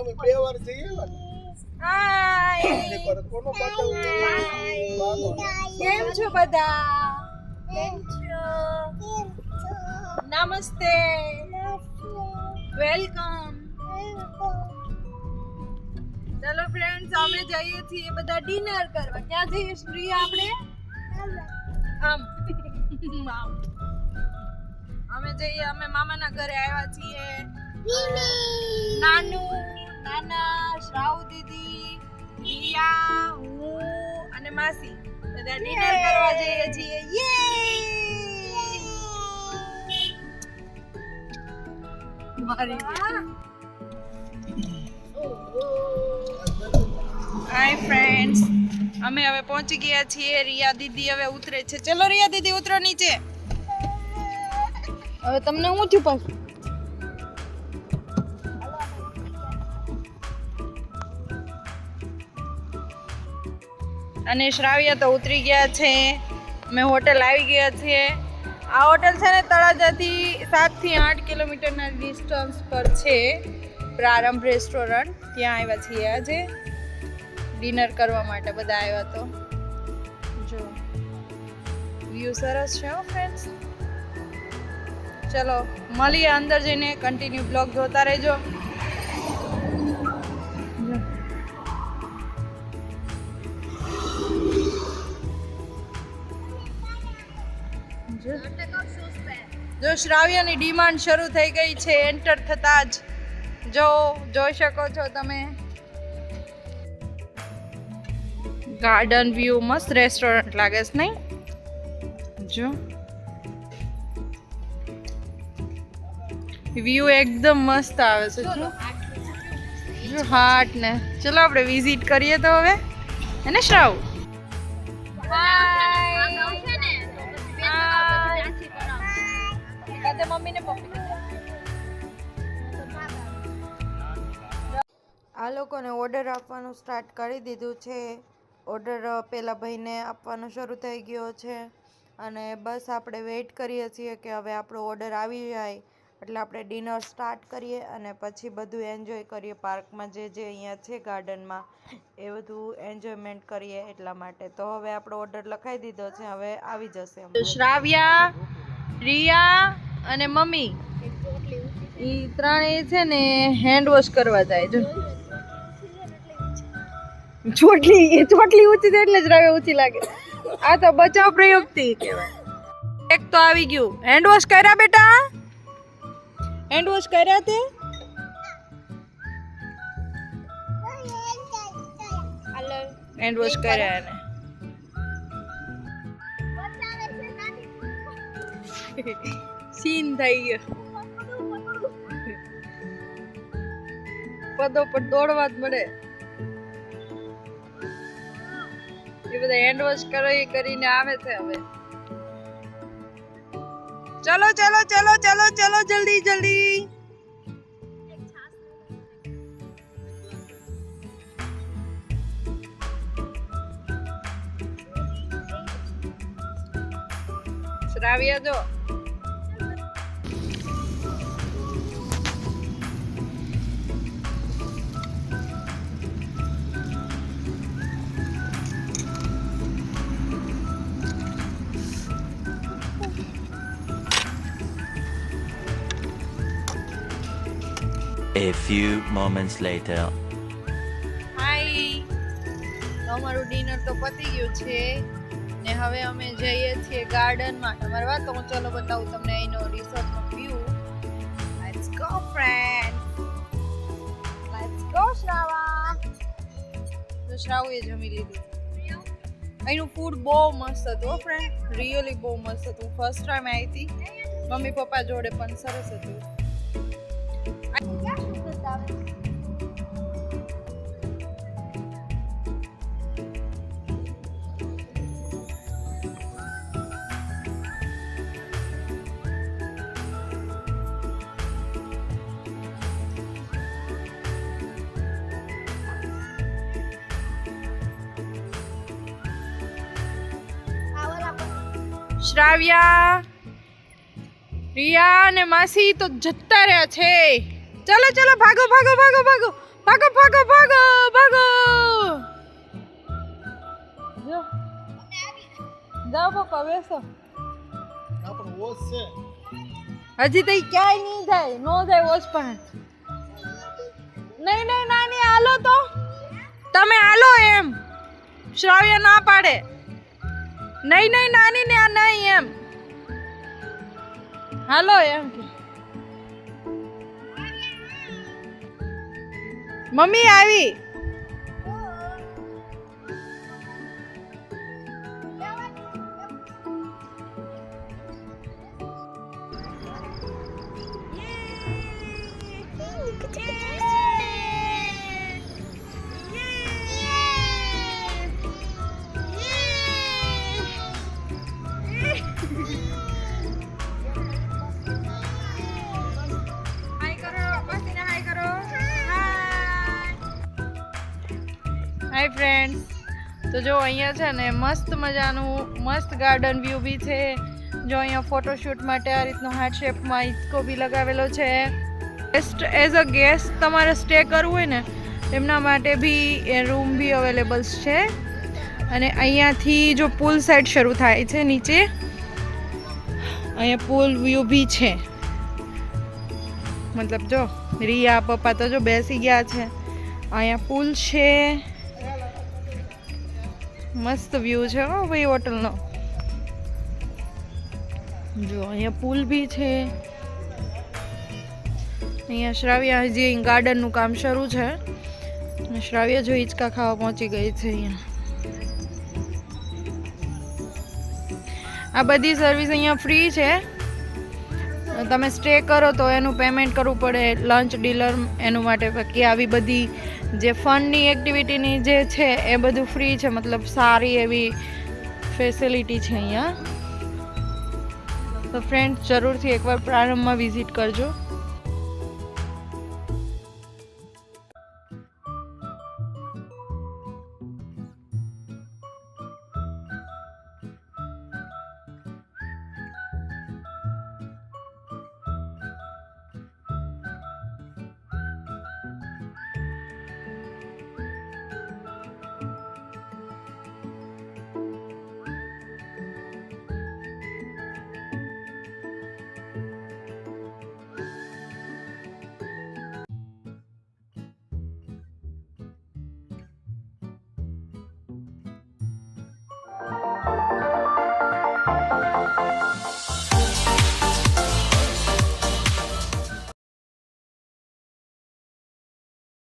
અમે બે વાર જઈએ? ને હાય. એક વાર કોનો બતાવું કેમ છો બધા? કેમ છો? નમસ્તે. વેલકમ. ચલો ફ્રેન્ડ્સ અમે જઈએ છીએ બધા ડિનર કરવા. ક્યાં જઈએ શ્રી આપણે? આમ. આમ. અમે જઈએ અમે મામાના ઘરે આવ્યા છીએ. નાનુ નાના અને માસી બધા ડિનર કરવા જઈએ છીએ. યે મારી હાય ફ્રેન્ડ્સ અમે હવે પહોંચી ગયા છીએ. રિયા દીદી હવે ઉતરે છે. ચલો રિયા દીદી ઉતરો નીચે. હવે તમને હું છું પાછું? અને શ્રાવ્ય તો ઉતરી ગયા છે. અમે હોટલ આવી ગયા છીએ. આ હોટલ છે ને તળાજાથી સાતથી આઠ કિલોમીટરના ડિસ્ટન્સ પર છે પ્રારંભ રેસ્ટોરન્ટ ત્યાં આવ્યા છીએ આજે. ડિનર કરવા માટે બધા આવ્યા તો. જો વ્યૂ સરસ છે હો ફ્રેન્ડ્સ ચલો, મળીએ અંદર જઈને. કન્ટિન્યુ બ્લોગ જોતા રહેજો. જો શ્રાવ્યની ડિમાન્ડ શરૂ થઈ ગઈ છે એન્ટર થતા જ. જો જોઈ શકો છો તમે. ગાર્ડન વ્યૂ મસ્ત રેસ્ટોરન્ટ લાગે છે નહીં? જો. વ્યૂ એકદમ મસ્ત આવે છે, જો. હાટ ને. ચલો આપણે વિઝિટ કરીએ તો હવે. એને શ્રાવ? કાતે મમ્મીને પપ્પી આ લોકોને ઓર્ડર આપવાનું સ્ટાર્ટ કરી દીધું છે. ઓર્ડર પેલા ભાઈને આપવાનો શરૂ થઈ ગયો છે. અને બસ આપણે વેઇટ કરીએ છીએ કે હવે આપણો ઓર્ડર આવી જાય. એટલે આપણે ડિનર સ્ટાર્ટ કરીએ અને પછી બધું એન્જોય કરીએ પાર્કમાં જે જે અહીંયા છે ગાર્ડનમાં એ બધું એન્જોયમેન્ટ કરીએ એટલા માટે. તો હવે આપણો ઓર્ડર લખાઈ દીધો છે. હવે આવી જશે શ્રાવ્યા રિયા અને મમ્મી? એ ત્રણેય છે ને હેન્ડ વોશ કરવા જાય. જો. ચોટલી, એ ચોટલી ઊંચી છે એટલે જ રવે ઊંચી લાગે. આ તો બચાવ પ્રયોગથી કહેવાય એક તો આવી ગયું. હેન્ડ વોશ કર્યા બેટા? હેન્ડ વોશ કર્યા તે? હેન્ડ વોશ કર્યા એને. સીન થઈ ગયો પદો પર દોડવા જ મળે. એ બધા હેન્ડ વોશ કરો, એ કરીને આવે છે હવે. ચલો ચલો ચલો ચલો ચલો, જલ્દી જલ્દી. શ્રાવ્યા જો. A few moments later. હાય અમારું ડિનર તો પતી ગયું છે. ને હવે અમે જઈએ છીએ ગાર્ડનમાં તમારે વાત તો હું ચલો બતાવું તમને અહીંનો રિસોર્ટનો view let's go friend let's go શ્રાવા તો શ્રાવુએ જમી લીધું. અહીંનું ફૂડ બહુ મસ્ત હતું ફ્રેન્ડ રિયલી બહુ મસ્ત હતું. ફર્સ્ટ ટાઈમ આવી હતી. મમ્મી પપ્પા જોડે પણ સરસ હતું. શ્રાવ્યા. રિયા અને માસી તો જતા રહ્યા છે. ચલો ચલો, ભાગો ભાગો ભાગો ભાગો. ભાગો ભાગો ભાગો ભાગો. જો. જાઓ પપ્પા બેસો. હજી તો ક્યાંય નહીં થાય નો જાય વોચ પણ નહીં નહીં, નાની, હાલો તો. તમે હાલો એમ. શ્રાવ્ય ના પાડે. નહીં નહીં નાની ને આ નહીં એમ. હાલો એમ કે. મમ્મી આવી. હાય ફ્રેન્ડ્સ તો જો અહીંયા છે ને મસ્ત મજાનું, મસ્ત ગાર્ડન વ્યૂ બી છે. જો અહીંયા ફોટોશૂટ માટે આ રીતનો હાર્ટ શેપમાં ઇસકો બી લગાવેલો છે. ગેસ્ટ એઝ અ ગેસ્ટ તમારે સ્ટે કરવું હોય ને, એમના માટે બી એ રૂમ બી અવેલેબલ્સ છે. અને અહીંયાથી જો પુલ સાઈડ શરૂ થાય છે નીચે, અહીંયા પુલ વ્યૂ બી છે. મતલબ જો, રિયા પપ્પા તો જો બેસી ગયા છે. અહીંયા પુલ છે. મસ્ત વ્યૂ છે હો ભાઈ હોટલનો. જો, અહીંયા પુલ બી છે. અહીંયા શ્રાવ્યા હજી ગાર્ડનનું કામ શરૂ છે. અને શ્રાવ્ય જો હિંચકા ખાવા પહોંચી ગઈ છે અહીંયા. આ બધી સર્વિસ અહીંયા ફ્રી છે. તમે સ્ટે કરો તો એનું પેમેન્ટ કરવું પડે લંચ ડીલર એનું માટે બાકી આવી બધી જે ફનની એક્ટિવિટીની જે છે એ બધું ફ્રી છે. મતલબ સારી એવી ફેસિલિટી છે અહીંયા. તો ફ્રેન્ડ્સ જરૂરથી એકવાર પ્રારંભમાં વિઝિટ કરજો.